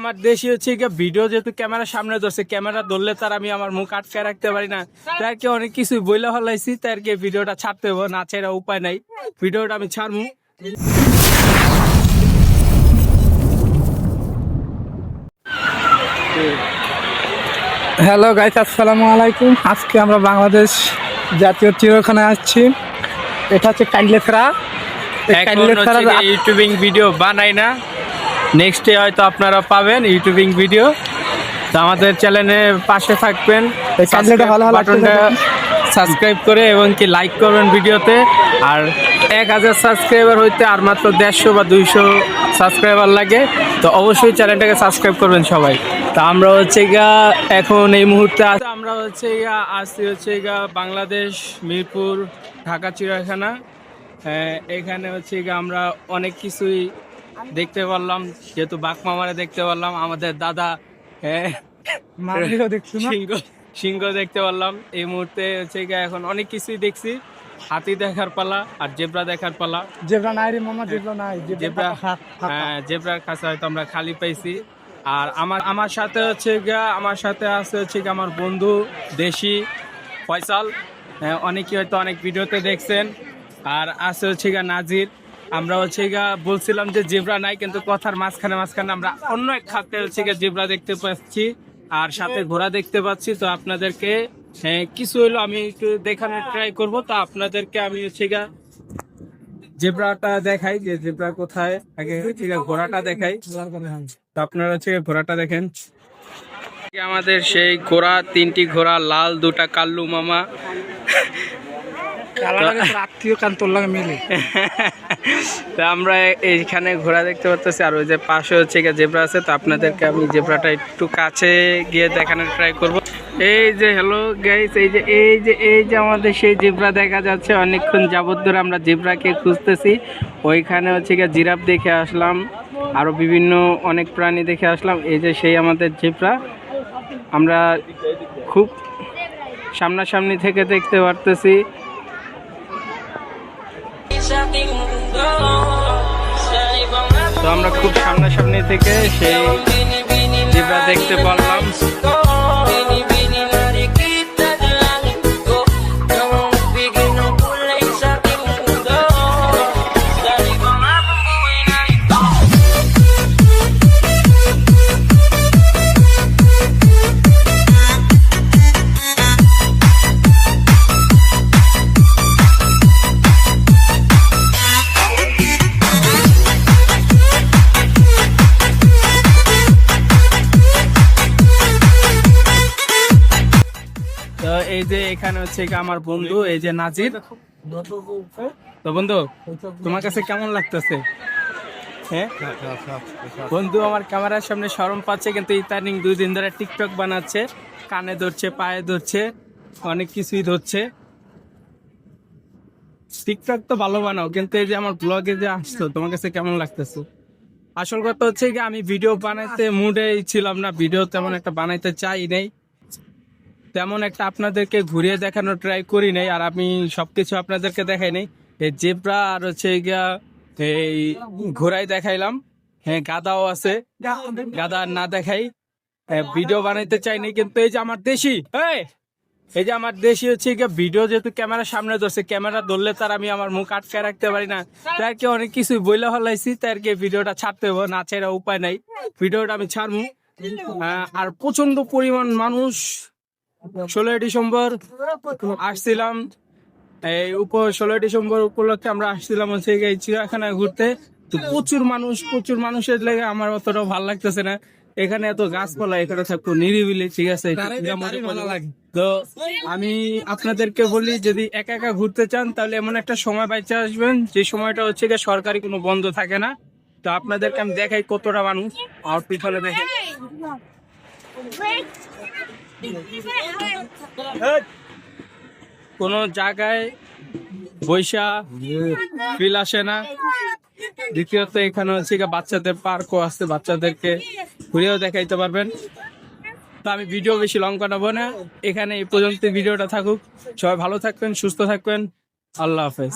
আমার দেশি হচ্ছে ভিডিও যেহেতু ক্যামেরার সামনে ধরছে ক্যামেরা ধরলে তার আমি আমার মুখ আটকে রাখতে পারি না। তার কি অনেক কিছু বইলে হলাইছি তার কি ভিডিওটা ছাড়তে হবে না ছেড়ে উপায় নাই। ভিডিওটা আমি ছাড়বো হ্যালো গাইস আসসালামু আলাইকুম। আজকে আমরা বাংলাদেশ জাতীয় চিড়িয়াখানায় আসছি। এটা হচ্ছে হচ্ছে ইউটিউবিং ভিডিও বানাই না। নেক্সট ডে হয়তো আপনারা পাবেন ইউটিউবিং ভিডিও। তো আমাদের চ্যানেলে পাশে থাকবেন। বাটনটা সাবস্ক্রাইব করে এবং কি লাইক করবেন ভিডিওতে। আর এক হাজার সাবস্ক্রাইবার হইতে আর মাত্র দেড়শো বা দুইশো সাবস্ক্রাইবার লাগে। তো অবশ্যই চ্যানেলটাকে সাবস্ক্রাইব করবেন সবাই। তা আমরা হচ্ছে গা এখন এই মুহূর্তে আছি- আমরা হচ্ছে গা আসছি হচ্ছে গা বাংলাদেশ মিরপুর ঢাকা চিড়িয়াখানা। হ্যাঁ, এখানে হচ্ছে গিয়ে আমরা অনেক কিছুই দেখতে পারলাম যেহেতু বাঘ মামারে দেখতে পারলাম আমাদের দাদা সিংহ সিংহ দেখতে পারলাম। এই মুহূর্তে হচ্ছে গিয়ে এখন অনেক কিছুই দেখছি। হাতি দেখার পালা আর জেব্রা দেখার পালা। জেব্রা নাই রে মামা জেব্রা নাই। জেব্রা হ্যাঁ জেব্রার কাছে হয়তো আমরা খালি পাইছি। আর আমার আমার সাথে হচ্ছে গিয়া আমার সাথে আছে হচ্ছে গিয়ে আমার বন্ধু দেশি ফয়সাল। হ্যাঁ, অনেকে হয়তো অনেক ভিডিওতে দেখছেন। আর আছে হচ্ছে গিয়া নাজির। আমরা হচ্ছে গিয়া বলছিলাম যে জেব্রা নাই কিন্তু কথার মাঝখানে মাঝখানে আমরা অন্য এক খাতে হচ্ছে গিয়া জেব্রা দেখতে পাচ্ছি আর সাথে ঘোড়া দেখতে পাচ্ছি। তো আপনাদেরকে হ্যাঁ, কিছু হলো আমি একটু দেখানোর ট্রাই করব। তো আপনাদেরকে আমি হচ্ছে গিয়া জেব্রাটা দেখাই যে জেব্রা কোথায়। আগে হচ্ছে ঘোড়াটা দেখাই। তো আপনারা হচ্ছে ঘোড়াটা দেখেন। আমাদের সেই ঘোড়া তিনটি ঘোড়া লাল দুটা কাল্লু মামা। আত্মীয় কান্তর লাগে মিলে। তো আমরা এইখানে ঘোড়া দেখতে পাচ্ছি আর ওই যে পাশে হচ্ছে গিয়ে জেব্রা আছে, তো আপনাদেরকে আমি জেব্রাটা একটু কাছে গিয়ে দেখানোর ট্রাই করব। এই যে হ্যালো গাইস এই যে এই যে এই যে আমাদের সেই জেব্রা দেখা যাচ্ছে, অনেকক্ষণ যাবত ধরে আমরা জেব্রাকে খুঁজতেছি। ওইখানে হচ্ছে গিয়ে জিরাফ দেখে আসলাম আরও বিভিন্ন অনেক প্রাণী দেখে আসলাম, এই যে সেই আমাদের জেব্রা। আমরা খুব সামনাসামনি থেকে দেখতে পারতেছি। তো আমরা খুব সামনাসামনি থেকে সেই দেখতে পারলাম। এই যে এখানে হচ্ছে আমার বন্ধু, এই যে নাজির। তো বন্ধু, তোমার কাছে কেমন লাগতেছে? হ্যাঁ? বন্ধু, আমার ক্যামেরার সামনে শরম পাচ্ছে, কিন্তু ইদানিং দুই দিন ধরে টিকটক বানাচ্ছে, কানে ধরছে, পায়ে ধরছে, অনেক কিছুই ধরছে। টিকটক তো ভালো বানাও, কিন্তু এই যে আমার ব্লগে যে আসতো তোমার কাছে কেমন লাগতেছে? আসল কথা হচ্ছে কি আমি ভিডিও বানাইতে মুডে ছিলাম না ভিডিও তেমন একটা বানাইতে চাই নেই। তেমন একটা আপনাদেরকে ঘুরিয়ে দেখানোর ট্রাই করি নাই আর আমি সবকিছু আপনাদেরকে দেখাই নাই। এই জেব্রা আর হচ্ছে গিয়া এই ঘোড়াই দেখাইলাম। হ্যাঁ গাদাও আছে। গাদা না দেখাই। হ্যাঁ, ভিডিও বানাইতে চাইনি কিন্তু এই যে আমার দেশি এই এই যে আমার দেশি হচ্ছে ভিডিও যেহেতু ক্যামেরার সামনে ধরছে ক্যামেরা ধরলে তার আমি আমার মুখ আটকে রাখতে পারি না। তার কি অনেক কিছু বইলে হলাইছি তার কি ভিডিওটা ছাড়তে হবে না ছেড়ে উপায় নাই। ভিডিওটা আমি ছাড়বো আহ, আর প্রচণ্ড পরিমাণ মানুষ ষোলোই ডিসেম্বর আসছিলাম। এই উপ ষোলোই ডিসেম্বর উপলক্ষে আমরা আসছিলাম হচ্ছে এই চিড়িয়াখানায় ঘুরতে। তো প্রচুর মানুষ প্রচুর মানুষের লেগে আমার অতটা ভালো লাগতেছে না। এখানে এত গাছপালা এখানে থাকতো নিরিবিলি ঠিক আছে? তো আমি আপনাদেরকে বলি যদি একা একা ঘুরতে চান তাহলে এমন একটা সময় বাইচে আসবেন যে সময়টা হচ্ছে গিয়ে সরকারি কোনো বন্ধ থাকে না। তো আপনাদেরকে আমি দেখাই কতটা মানুষ। আর পিছনে দেখেন। কোনো জায়গায় বৈশা ফিল আসে না। দ্বিতীয়ত এখানে হচ্ছে বাচ্চাদের পার্কও আছে, বাচ্চাদেরকে ঘুরেও দেখাইতে পারবেন। তো আমি ভিডিও বেশি লং বানাবো না। এখানে এই পর্যন্ত ভিডিওটা থাকুক। সবাই ভালো থাকবেন, সুস্থ থাকবেন। আল্লাহ হাফেজ।